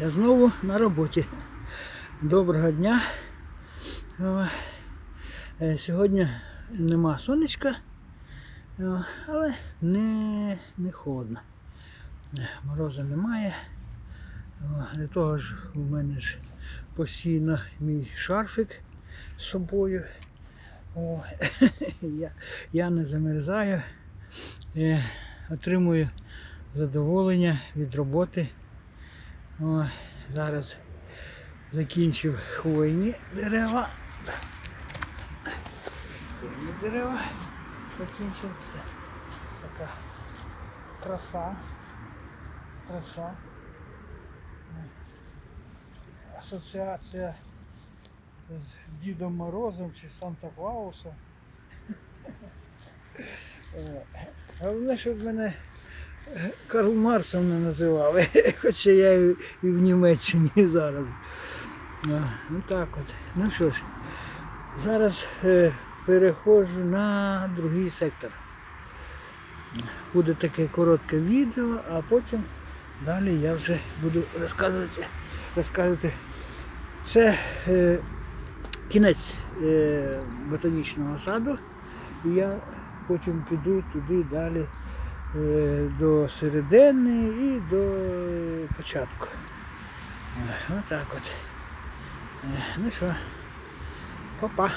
я знову на роботі. Доброго дня. Е, Сьогодні нема сонечка, але не, не холодно. Е, Морозу немає. Для того ж у мене ж постійно мій шарфик з собою. О, я, я не замерзаю, е, отримую задоволення від роботи. О, зараз закінчив хвойні дерева. Хвойні дерева закінчив. Така краса. Краса. Асоціація з Дідом Морозом чи Санта Клаусом. Е, Головне, щоб мене Карл Марсом не називали, хоча я і і в Німеччині зараз. А, Ну так от. Ну що ж, зараз е, переходжу на другий сектор. Буде таке коротке відео, а потім далі я вже буду розказувати. розказувати. Це е, кінець е, ботанічного саду. І я потім піду туди далі до середини і до початку. Е, Отак от. Е, Ну що, па-па.